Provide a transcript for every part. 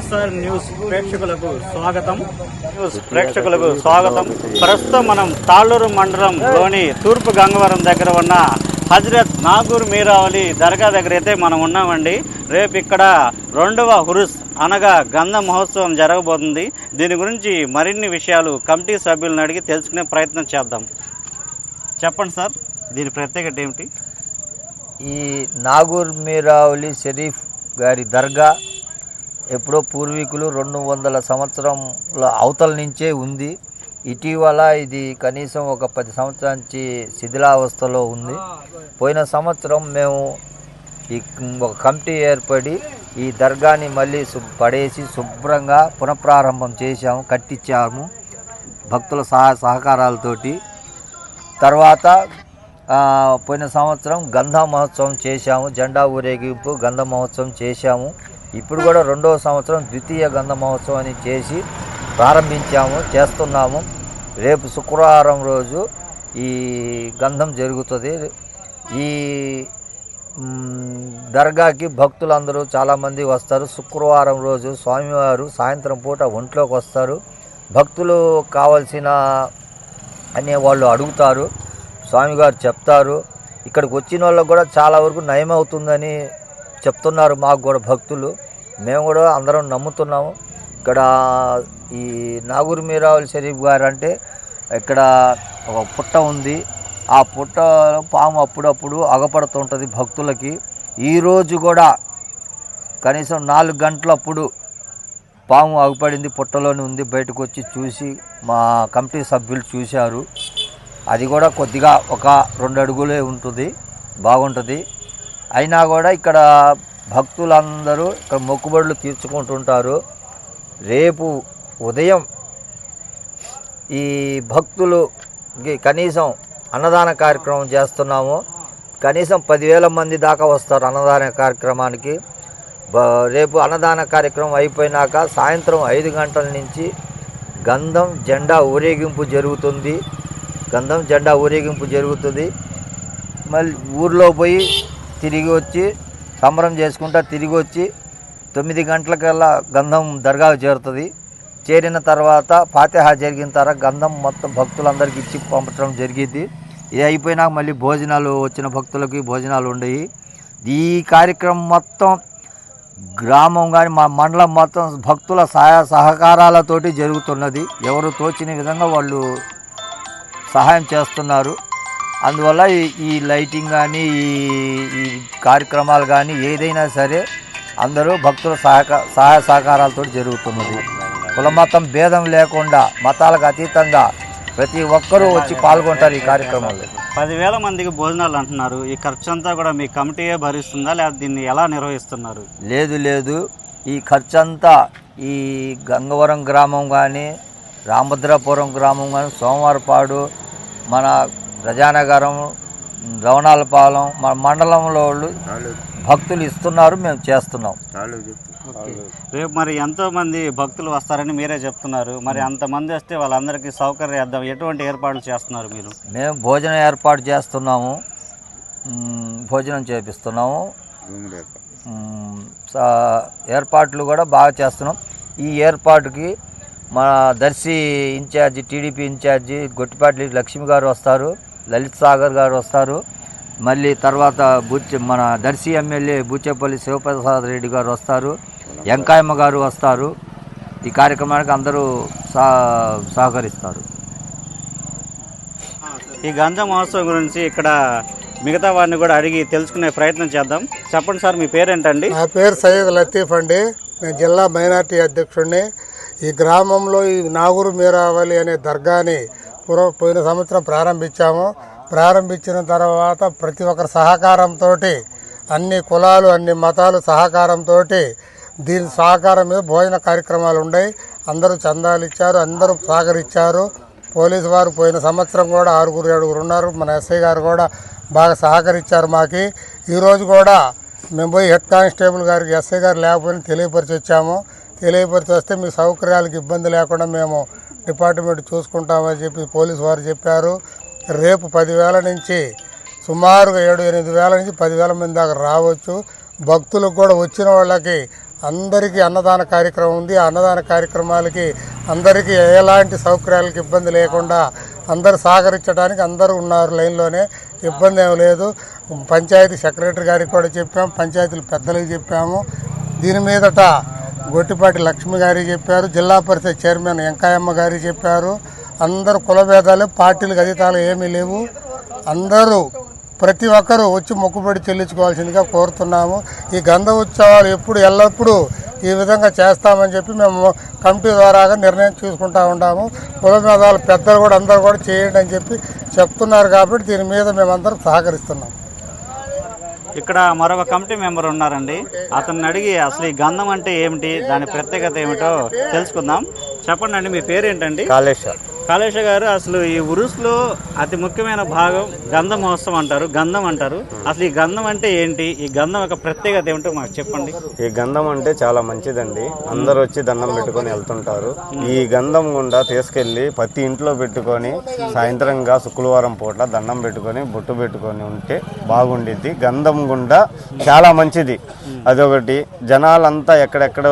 YSR news ప్రేక్షకులకు స్వాగతం. News ప్రేక్షకులకు స్వాగతం. ప్రస్తుతం మనం తాళ్ళూరు మండలంలోని తూర్పు గంగవరం దగ్గర ఉన్న హజరత్ నాగూర్ మీరావలి దర్గా దగ్గర అయితే మనం ఉన్నామండి. రేపు ఇక్కడ రెండవ హురుస్ అనగా గంధ మహోత్సవం జరగబోతుంది. దీని గురించి మరిన్ని విషయాలు కమిటీ సభ్యులను అడిగి తెలుసుకునే ప్రయత్నం చేద్దాం. చెప్పండి సార్ దీని ప్రత్యేకత ఏమిటి? ఈ నాగూర్ మీరావలి షరీఫ్ గారి దర్గా ఎప్పుడో పూర్వీకులు రెండు వందల సంవత్సరంల అవతల నుంచే ఉంది. ఇటీవల ఇది కనీసం ఒక పది సంవత్సరాల నుంచి శిథిలావస్థలో ఉంది. పోయిన సంవత్సరం మేము ఈ ఒక కమిటీ ఏర్పడి ఈ దర్గాని మళ్ళీ పడేసి శుభ్రంగా పునఃప్రారంభం చేశాము కట్టించాము భక్తుల సహా సహకారాలతోటి. తర్వాత పోయిన సంవత్సరం గంధ మహోత్సవం చేశాము జెండా ఊరేగింపు గంధ మహోత్సవం చేశాము. ఇప్పుడు కూడా రెండవ సంవత్సరం ద్వితీయ గంధ మహోత్సవం అని చేసి ప్రారంభించాము చేస్తున్నాము. రేపు శుక్రవారం రోజు ఈ గంధం జరుగుతుంది. ఈ దర్గాకి భక్తులందరూ చాలామంది వస్తారు. శుక్రవారం రోజు స్వామివారు సాయంత్రం పూట ఒంట్లోకి వస్తారు. భక్తులు కావలసిన అనే వాళ్ళు అడుగుతారు. స్వామిగారు చెప్తారు. ఇక్కడికి వచ్చిన వాళ్ళకు కూడా చాలా వరకు నయమవుతుందని చెప్తున్నారు మాకు కూడా భక్తులు. మేము కూడా అందరం నమ్ముతున్నాము. ఇక్కడ ఈ నాగూరు మీరావుల్ షరీఫ్ గారు అంటే ఇక్కడ ఒక పుట్ట ఉంది. ఆ పుట్ట పాము అప్పుడప్పుడు అగపడుతుంటుంది భక్తులకి. ఈరోజు కూడా కనీసం నాలుగు గంటలప్పుడు పాము అగుపడింది పుట్టలోనే ఉంది. బయటకు వచ్చి చూసి మా కమిటీ సభ్యులు చూశారు. అది కూడా కొద్దిగా ఒక రెండు అడుగులే ఉంటుంది బాగుంటుంది. అయినా కూడా ఇక్కడ భక్తులందరూ ఇక్కడ మొక్కుబడులు తీర్చుకుంటుంటారు. రేపు ఉదయం ఈ భక్తులుకి కనీసం అన్నదాన కార్యక్రమం చేస్తున్నాము. కనీసం పదివేల మంది దాకా వస్తారు అన్నదాన కార్యక్రమానికి. రేపు అన్నదాన కార్యక్రమం అయిపోయినాక సాయంత్రం ఐదు గంటల నుంచి గంధం జెండా ఊరేగింపు జరుగుతుంది. గంధం జెండా ఊరేగింపు జరుగుతుంది. మళ్ళీ ఊర్లో పోయి తిరిగి వచ్చి సంబరం చేసుకుంటా తిరిగి వచ్చి తొమ్మిది గంటలకల్లా గంధం దర్గాకు చేరుతుంది. చేరిన తర్వాత ఫాతిహా జరిగిన తర్వాత గంధం మొత్తం భక్తులందరికీ ఇచ్చి పంపడం జరిగింది. ఇది అయిపోయినాక మళ్ళీ భోజనాలు వచ్చిన భక్తులకి భోజనాలు ఉండేవి ఈ కార్యక్రమం మొత్తం గ్రామం కానీ మా మండలం మొత్తం భక్తుల సహాయ సహకారాలతోటి జరుగుతున్నది. ఎవరు తోచిన విధంగా వాళ్ళు సహాయం చేస్తున్నారు. అందువల్ల ఈ- లైటింగ్ కానీ ఈ ఈ కార్యక్రమాలు కానీ ఏదైనా సరే అందరూ భక్తుల సహక సహాయ సహకారాలతో జరుగుతున్నది. కుల మతం భేదం లేకుండా మతాలకు అతీతంగా ప్రతి ఒక్కరూ వచ్చి పాల్గొంటారు ఈ కార్యక్రమంలో పదివేల మందికి భోజనాలు అంటున్నారు. ఈ ఖర్చు అంతా కూడా మీ కమిటీయే భరిస్తుందా? లేదా దీన్ని ఎలా నిర్వహిస్తున్నారు? లేదు లేదు. ఈ ఖర్చంతా ఈ గంగవరం గ్రామం కానీ రామభద్రాపురం గ్రామం కానీ సోమవారపాడు మన ప్రజానగరం రవణాలపాలెం మన మండలంలో వాళ్ళు భక్తులు ఇస్తున్నారు మేము చేస్తున్నాం. రేపు మరి ఎంతో మంది భక్తులు వస్తారని మీరే చెప్తున్నారు. మరి అంతమంది వస్తే వాళ్ళందరికీ సౌకర్యార్థం ఎటువంటి ఏర్పాట్లు చేస్తున్నారు మీరు? మేము భోజనం ఏర్పాటు చేస్తున్నాము. భోజనం చేపిస్తున్నాము. ఏర్పాట్లు కూడా బాగా చేస్తున్నాం. ఈ ఏర్పాటుకి మన Darsi incharge TDP incharge Gottipati Lakshmi గారు వస్తారు లలిత్ సాగర్ గారు వస్తారు. మళ్ళీ తర్వాత బుచ్చ మన దర్శి ఎమ్మెల్యే బుచ్చేపల్లి శివప్రసాద్ రెడ్డి గారు వస్తారు. వెంకాయమ్మ గారు వస్తారు. ఈ కార్యక్రమానికి అందరూ సహ సహకరిస్తారు. ఈ గంధ మహోత్సవం గురించి ఇక్కడ మిగతా వారిని కూడా అడిగి తెలుసుకునే ప్రయత్నం చేద్దాం. చెప్పండి సార్ మీ పేరేంటండి? నా పేరు సయ్యద్ లతీఫ్ అండి. నేను జిల్లా మైనార్టీ అధ్యక్షుడిని. ఈ గ్రామంలో ఈ నాగూరు మీరావలి అనే దర్గాని పూర్వ పోయిన సంవత్సరం ప్రారంభించాము. ప్రారంభించిన తర్వాత ప్రతి ఒక్కరి సహకారంతో అన్ని కులాలు అన్ని మతాలు సహకారంతో దీని సహకారం మీద భోజన కార్యక్రమాలు ఉన్నాయి అందరూ చందాలు ఇచ్చారు అందరూ సహకరించారు పోలీసు వారు పోయిన సంవత్సరం కూడా ఆరుగురు ఏడుగురు ఉన్నారు. మన ఎస్ఐ గారు కూడా బాగా సహకరించారు మాకి. ఈరోజు కూడా మేము పోయి హెడ్ కానిస్టేబుల్ గారికి ఎస్ఐ గారు లేకపోయినా తెలియపరిచి వచ్చాము. తెలియపరిచి వస్తే మీ సౌకర్యాలకు ఇబ్బంది లేకుండా మేము డిపార్ట్మెంట్ చూసుకుంటామని చెప్పి పోలీసు వారు చెప్పారు. రేపు పదివేల నుంచి సుమారుగా ఏడు ఎనిమిది వేల నుంచి పదివేల మంది దాకా రావచ్చు. భక్తులకు కూడా వచ్చిన వాళ్ళకి అందరికీ అన్నదాన కార్యక్రమం ఉంది. ఆ అన్నదాన కార్యక్రమాలకి అందరికీ ఎలాంటి సౌకర్యాలకు ఇబ్బంది లేకుండా అందరు సహకరించడానికి అందరూ ఉన్నారు లైన్లోనే. ఇబ్బంది ఏమి లేదు. పంచాయతీ సెక్రటరీ గారికి కూడా చెప్పాము పంచాయతీలు పెద్దలకు చెప్పాము. దీని మీదట గొట్టిపాటి లక్ష్మి గారు చెప్పారు జిల్లా పరిషత్ చైర్మన్ వెంకాయమ్మ గారు చెప్పారు. అందరు కులభేదాలు పార్టీలకు అధితాలు ఏమీ లేవు. అందరూ ప్రతి ఒక్కరూ వచ్చి మొక్కుబడి చెల్లించుకోవాల్సిందిగా కోరుతున్నాము. ఈ గంధ ఉత్సవాలు ఎప్పుడు ఎల్లప్పుడూ ఈ విధంగా చేస్తామని చెప్పి మేము కమిటీ ద్వారాగా నిర్ణయం తీసుకుంటా ఉన్నాము. కులభేదాలు పెద్దలు కూడా అందరూ కూడా చేయండి అని చెప్పి చెప్తున్నారు కాబట్టి దీని మీద మేమందరం సహకరిస్తున్నాం. ఇక్కడ మరొక కమిటీ మెంబర్ ఉన్నారండి. అతన్ని అడిగి అసలు ఈ గంధం అంటే ఏమిటి దాని ప్రత్యేకత ఏమిటో తెలుసుకుందాం. చెప్పండి అండి మీ పేరేంటండి? కాళేశ్వర్. కాళేశ గారు అసలు ఈ ఉరుస్లో అతి ముఖ్యమైన భాగం గంధ మహోత్సవం అంటారు. గంధం అంటారు. అసలు ఈ గంధం అంటే ఏంటి? ఈ గంధం యొక్క ప్రత్యేకత ఏమిటో మాకు చెప్పండి. ఈ గంధం అంటే చాలా మంచిదండి. అందరూ వచ్చి దండం పెట్టుకొని వెళ్తుంటారు. ఈ గంధం గుండా తీసుకెళ్ళి ప్రతి ఇంట్లో పెట్టుకొని సాయంత్రంగా శుక్రవారం పూట దండం పెట్టుకొని బొట్టు పెట్టుకొని ఉంటే బాగుండిద్ది. గంధం గుండా చాలా మంచిది. అదొకటి. జనాలంతా ఎక్కడెక్కడ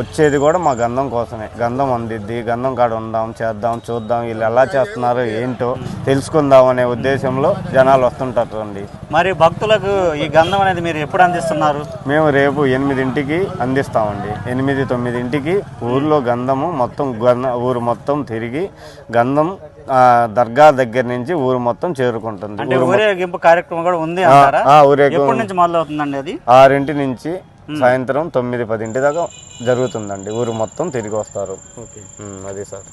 వచ్చేది కూడా మా గంధం కోసమే. గంధం అందిద్ది. గంధం కాడ ఉందాం చేద్దాం చూద్దాం వీళ్ళు ఎలా చేస్తున్నారో ఏంటో తెలుసుకుందాం అనే ఉద్దేశంలో జనాలు వస్తుంటారు అండి. మరి భక్తులకు ఈ గంధం అనేది మీరు ఎప్పుడు అందిస్తున్నారు? మేము రేపు ఎనిమిదింటికి అందిస్తామండి. ఎనిమిది తొమ్మిదింటికి ఊర్లో గంధము మొత్తం గంధ ఊరు మొత్తం తిరిగి గంధం ఆ, దర్గా దగ్గర నుంచి ఊరు మొత్తం చేరుకుంటుంది. అంటే ఊరేగింపు కార్యక్రమం కూడా ఉంది ఊరేగింపు నుంచి మొదలవుతుందండి అది? ఆరింటి నుంచి సాయంత్రం తొమ్మిది పదింటి దాకా జరుగుతుందండి. ఊరు మొత్తం తిరిగి వస్తారు. అది సార్.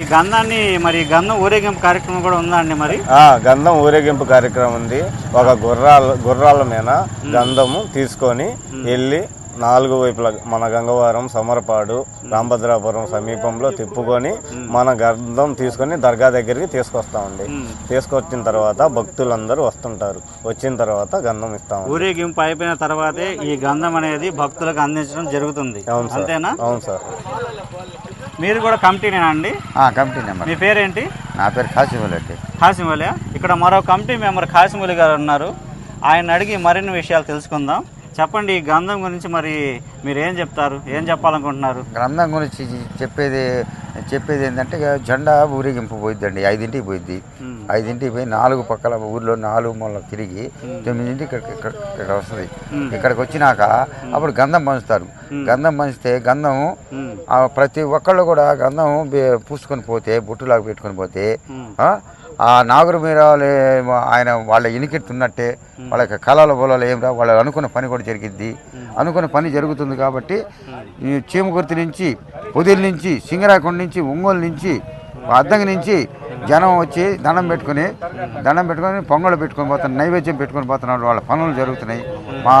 ఈ గంధాన్ని మరి గంధం ఊరేగింపు కార్యక్రమం కూడా ఉందా అండి మరి? ఆ గంధం ఊరేగింపు కార్యక్రమం ఉంది. ఒక గుర్రాల గుర్రాల మీద గంధము తీసుకొని వెళ్ళి నాలుగు వైపుల మన గంగవరం సమరపాడు రాంభద్రాపురం సమీపంలో తిప్పుకొని మన గంధం తీసుకొని దర్గా దగ్గరికి తీసుకొస్తామండి తీసుకొచ్చిన తర్వాత భక్తులందరూ వస్తుంటారు. వచ్చిన తర్వాత గంధం ఇస్తాము ఊరేగింపు అయిపోయిన తర్వాతే ఈ గంధం అనేది భక్తులకు అందించడం జరుగుతుంది. అవును సార్. అవును సార్. మీరు కూడా కమిటీనేనా అండి? కమిటీ నెంబర్ మీ పేరేంటి? నా పేరు కాశీమరెడ్డి కాసిమూలి ఇక్కడ మరో కమిటీ మెంబర్ కాసిమూలి గారు ఉన్నారు. ఆయన అడిగి మరిన్ని విషయాలు తెలుసుకుందాం. చెప్పండి ఈ గంధం గురించి మరి మీరు ఏం చెప్తారు? ఏం చెప్పాలనుకుంటున్నారు? గ్రంథం గురించి చెప్పేది చెప్పేది ఏంటంటే జెండా ఊరేగింపు పోయిద్దండి ఐదింటికి పోయిద్ది. ఐదింటికి పోయి నాలుగు పక్కల ఊర్లో నాలుగు మూల తిరిగి తొమ్మిదింటికి ఇక్కడ ఇక్కడ వస్తుంది. ఇక్కడికి వచ్చినాక అప్పుడు గంధం పంచుతారు. గంధం పంచితే గంధం ప్రతి ఒక్కళ్ళు కూడా గంధం పూసుకొని పోతే బొట్టులాగా పెట్టుకొని పోతే. ఆ, నాగురు మీద ఆయన వాళ్ళ ఇనికెట్టున్నట్టే వాళ్ళకి కళల బొలలు ఏం రా వాళ్ళు అనుకున్న పని కూడా జరిగిద్ది. అనుకున్న పని జరుగుతుంది కాబట్టి ఈ చీమకుర్తి నుంచి పొదిల నుంచి సింగరాకొండ నుంచి ఒంగోలు నుంచి అద్దంకి నుంచి జనం వచ్చి దండం పెట్టుకుని దండం పెట్టుకొని పొంగళ్ళు పెట్టుకొని పోతున్నారు నైవేద్యం పెట్టుకొని పోతున్నారు. వాళ్ళ పనులు జరుగుతున్నాయి. మా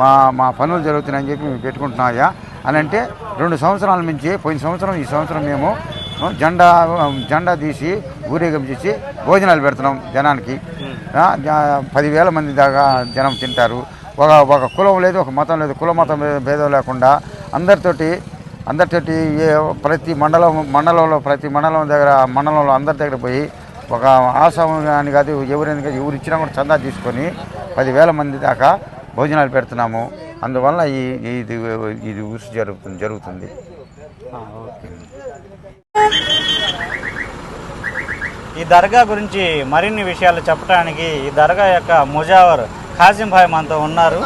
మా మా పనులు జరుగుతున్నాయని చెప్పి మేము పెట్టుకుంటున్నాయా అని అంటే రెండు సంవత్సరాల నుంచి పోయిన సంవత్సరం ఈ సంవత్సరం మేము జెండా జెండా తీసి ఊరేగింపు చేసి భోజనాలు పెడుతున్నాం జనానికి. పదివేల మంది దాకా జనం తింటారు. ఒక ఒక కులం లేదు ఒక మతం లేదు కుల మతం భేదం లేకుండా అందరితోటి అందరితోటి ఏ ప్రతి మండలం మండలంలో ప్రతి మండలం దగ్గర మండలంలో అందరి దగ్గర పోయి ఒక ఆశ్రమం కానీ కాదు ఎవరైనా కాదు ఎవరు ఇచ్చినా కూడా చందా తీసుకొని పదివేల మంది దాకా భోజనాలు పెడుతున్నాము. అందువల్ల ఈ ఇది ఇది ఊసి జరుగుతుంది జరుగుతుంది. ఈ దర్గా గురించి మరిన్ని విషయాలు చెప్పడానికి ఈ దర్గా యొక్క ముజావర్ ఖాసిం భాయ్ మనతో ఉన్నారు.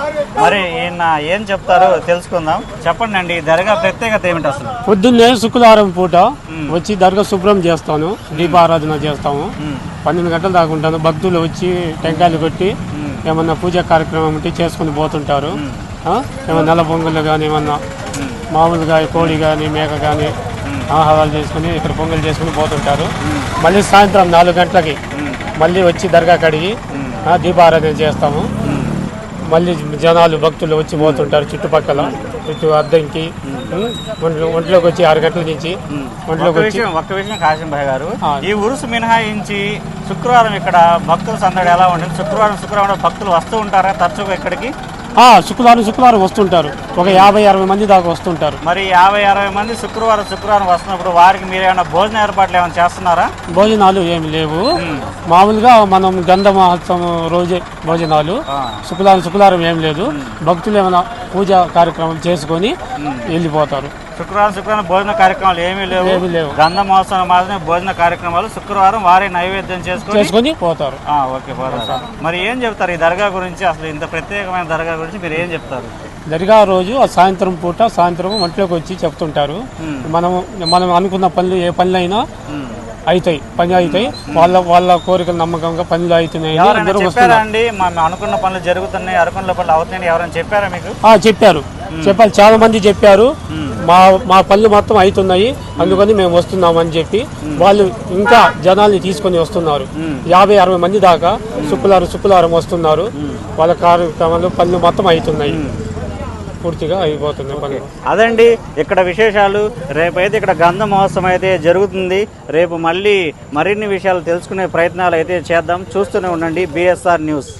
మరి ఈయన ఏం చెప్తారో తెలుసుకుందాం. చెప్పండి అండి ఈ దర్గా ప్రత్యేకత ఏమిటి అసలు? పొద్దున్నే శుక్రవారం పూట వచ్చి దర్గా శుభ్రం చేస్తాను దీపారాధన చేస్తాము. పన్నెండు గంటల దాకా ఉంటాను. భక్తులు వచ్చి టెంకాయలు కొట్టి ఏమన్నా పూజా కార్యక్రమం ఉంటే చేసుకుని పోతుంటారు? ఏమన్నా నెల పొంగళ్ళు కానీ ఏమన్నా మామూలుగా కోడి కానీ మేక కానీ ఆహారాలు చేసుకుని ఇక్కడ పొంగల్ చేసుకుని పోతుంటారు. మళ్ళీ సాయంత్రం నాలుగు గంటలకి మళ్ళీ వచ్చి దర్గా కడిగి దీపారాధన చేస్తాము. మళ్ళీ జనాలు భక్తులు వచ్చి పోతుంటారు చుట్టుపక్కల చుట్టూ అద్దంకి ఒంట్లోకి వచ్చి ఆరు గంటల నుంచి ఒంట్లోకి ఒక్క వచ్చి విషయం ఒక్క విషయం కాసిం భాయ్ గారు. ఈ ఉరుసు మినహాయించి శుక్రవారం ఇక్కడ భక్తుల సందడి ఎలా ఉంటుంది? శుక్రవారం శుక్రవారం భక్తులు వస్తూ ఉంటారా? తరచుగా ఇక్కడికి శుక్రవారం శుక్రవారం వస్తుంటారు. ఒక యాభై అరవై మంది దాకా వస్తుంటారు. మరి యాభై అరవై మంది శుక్రవారం శుక్రవారం వస్తున్నప్పుడు వారికి మీరు ఏమైనా భోజన ఏర్పాట్లు ఏమైనా చేస్తున్నారా? భోజనాలు ఏమి లేవు. మామూలుగా మనం గంధ మహోత్సవం రోజే భోజనాలు. శుక్రవారం శుక్రవారం ఏం లేదు. భక్తులు ఏమైనా పూజ కార్యక్రమం చేసుకొని వెళ్ళిపోతారు. శుక్రవారం శుక్రవారం భోజన కార్యక్రమాలు ఏమీ లేవు. గంధ మహోత్సవం మాత్రమే భోజన కార్యక్రమాలు శుక్రవారం వారే నైవేద్యం చేసుకొని పోతారు. ఓకే పోదాం మరి ఏం చెప్తారు ఈ దర్గా గురించి? అసలు ఇంత ప్రత్యేకమైన దర్గా గురించి మీరు ఏం చెప్తారు? దర్గా రోజు ఆ సాయంత్రం పూట సాయంత్రం ఒంట్లోకి వచ్చి చెప్తుంటారు. మనం మనం అనుకున్న పనులు ఏ పనులు అయినా అవుతాయి పని అవుతాయి వాళ్ళ వాళ్ళ కోరికలు నమ్మకంగా పనులు అవుతున్నాయి అనుకున్న పనులు జరుగుతున్నాయి అనుకున్న పనులు అవుతున్నాయి ఎవరైనా చెప్పారా మీకు? చెప్పారు. చెప్పారు. చాలా మంది చెప్పారు. మా మా పనులు మొత్తం అవుతున్నాయి. అందుకని మేము వస్తున్నాం అని చెప్పి వాళ్ళు ఇంకా జనాల్ని తీసుకొని వస్తున్నారు. యాభై అరవై మంది దాకా శుక్రవారం శుక్రవారం వస్తున్నారు. వాళ్ళ కార్యక్రమాలు పనులు మొత్తం అవుతున్నాయి. పూర్తిగా అయిపోతున్నాయి పనులు అదండి ఇక్కడ విశేషాలు. రేపైతే ఇక్కడ గంధ మహోత్సవం అయితే జరుగుతుంది. రేపు మళ్ళీ మరిన్ని విషయాలు తెలుసుకునే ప్రయత్నాలు అయితే చేద్దాం. చూస్తూనే ఉండండి. BSR news.